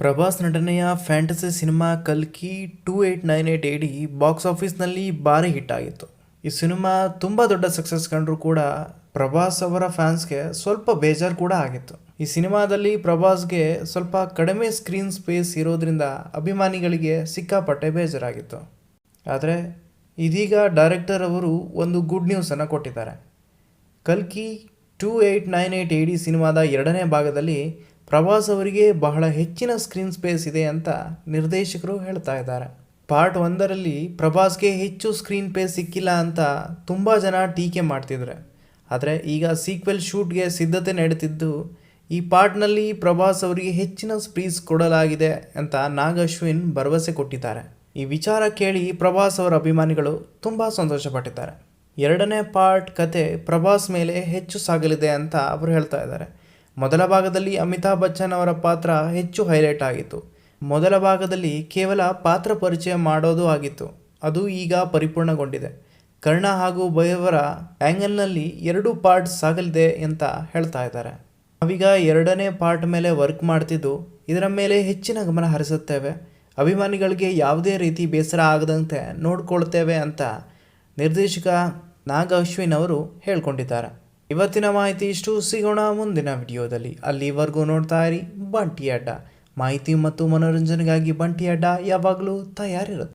ಪ್ರಭಾಸ್ ನಟನೆಯ fantasy cinema ಕಲ್ಕಿ two eight nine eight AD box ಆಫೀಸ್ನಲ್ಲಿ ಭಾರಿ ಹಿಟ್ ಆಗಿತ್ತು. ಈ ಸಿನಿಮಾ ತುಂಬ ದೊಡ್ಡ ಸಕ್ಸಸ್ ಕಂಡರೂ ಕೂಡ ಪ್ರಭಾಸ್ ಅವರ ಫ್ಯಾನ್ಸ್ಗೆ ಸ್ವಲ್ಪ ಬೇಜಾರು ಕೂಡ ಆಗಿತ್ತು. ಈ ಸಿನಿಮಾದಲ್ಲಿ ಪ್ರಭಾಸ್ಗೆ ಸ್ವಲ್ಪ ಕಡಿಮೆ ಸ್ಕ್ರೀನ್ ಸ್ಪೇಸ್ ಇರೋದ್ರಿಂದ ಅಭಿಮಾನಿಗಳಿಗೆ ಸಿಕ್ಕಾಪಟ್ಟೆ ಬೇಜಾರಾಗಿತ್ತು. ಆದರೆ ಇದೀಗ ಡೈರೆಕ್ಟರ್ ಅವರು ಒಂದು ಗುಡ್ ನ್ಯೂಸನ್ನು ಕೊಟ್ಟಿದ್ದಾರೆ. ಕಲ್ಕಿ ಟೂ ಏಯ್ಟ್ ನೈನ್ ಏಯ್ಟ್ ಏಡಿ ಸಿನಿಮಾದ ಎರಡನೇ ಭಾಗದಲ್ಲಿ ಪ್ರಭಾಸ್ ಅವರಿಗೆ ಬಹಳ ಹೆಚ್ಚಿನ ಸ್ಕ್ರೀನ್ ಸ್ಪೇಸ್ ಇದೆ ಅಂತ ನಿರ್ದೇಶಕರು ಹೇಳ್ತಾ ಇದ್ದಾರೆ. ಪಾರ್ಟ್ ಒಂದರಲ್ಲಿ ಪ್ರಭಾಸ್ಗೆ ಹೆಚ್ಚು ಸ್ಕ್ರೀನ್ ಪೇಸ್ ಸಿಕ್ಕಿಲ್ಲ ಅಂತ ತುಂಬ ಜನ ಟೀಕೆ ಮಾಡ್ತಿದ್ರೆ. ಆದರೆ ಈಗ ಸೀಕ್ವೆಲ್ ಶೂಟ್ಗೆ ಸಿದ್ಧತೆ ನಡೀತಿದ್ದು ಈ ಪಾರ್ಟ್ನಲ್ಲಿ ಪ್ರಭಾಸ್ ಅವರಿಗೆ ಹೆಚ್ಚಿನ ಸ್ಪೀಸ್ ಕೊಡಲಾಗಿದೆ ಅಂತ ನಾಗ್ ಅಶ್ವಿನ್ ಭರವಸೆ ಕೊಟ್ಟಿದ್ದಾರೆ. ಈ ವಿಚಾರ ಕೇಳಿ ಪ್ರಭಾಸ್ ಅವರ ಅಭಿಮಾನಿಗಳು ತುಂಬ ಸಂತೋಷಪಟ್ಟಿದ್ದಾರೆ. ಎರಡನೇ ಪಾರ್ಟ್ ಕತೆ ಪ್ರಭಾಸ್ ಮೇಲೆ ಹೆಚ್ಚು ಸಾಗಲಿದೆ ಅಂತ ಅವರು ಹೇಳ್ತಾ ಇದ್ದಾರೆ. ಮೊದಲ ಭಾಗದಲ್ಲಿ ಅಮಿತಾಬ್ ಬಚ್ಚನ್ ಅವರ ಪಾತ್ರ ಹೆಚ್ಚು ಹೈಲೈಟ್ ಆಗಿತ್ತು. ಮೊದಲ ಭಾಗದಲ್ಲಿ ಕೇವಲ ಪಾತ್ರ ಪರಿಚಯ ಮಾಡೋದು ಆಗಿತ್ತು. ಅದು ಈಗ ಪರಿಪೂರ್ಣಗೊಂಡಿದೆ. ಕರ್ಣ ಹಾಗೂ ಭಯವರ ಆ್ಯಂಗಲ್ನಲ್ಲಿ ಎರಡು ಪಾರ್ಟ್ ಸಾಗಲಿದೆ ಅಂತ ಹೇಳ್ತಾ ಇದ್ದಾರೆ. ನಾವೀಗ ಎರಡನೇ ಪಾರ್ಟ್ ಮೇಲೆ ವರ್ಕ್ ಮಾಡ್ತಿದ್ದು, ಇದರ ಮೇಲೆ ಹೆಚ್ಚಿನ ಗಮನ ಹರಿಸುತ್ತೇವೆ. ಅಭಿಮಾನಿಗಳಿಗೆ ಯಾವುದೇ ರೀತಿ ಬೇಸರ ಆಗದಂತೆ ನೋಡ್ಕೊಳ್ತೇವೆ ಅಂತ ನಿರ್ದೇಶಕ ನಾಗ ಅಶ್ವಿನ್ ಅವರು ಹೇಳ್ಕೊಂಡಿದ್ದಾರೆ. ಇವತ್ತಿನ ಮಾಹಿತಿ ಇಷ್ಟು. ಸಿಗೋಣ ಮುಂದಿನ ವಿಡಿಯೋದಲ್ಲಿ. ಅಲ್ಲಿವರೆಗೂ ನೋಡ್ತಾ ಇರಿ ಬಂಟಿ ಅಡ್ಡ. ಮಾಹಿತಿ ಮತ್ತು ಮನೋರಂಜನೆಗಾಗಿ ಬಂಟಿ ಅಡ್ಡ ಯಾವಾಗಲೂ ತಯಾರಿರುತ್ತೆ.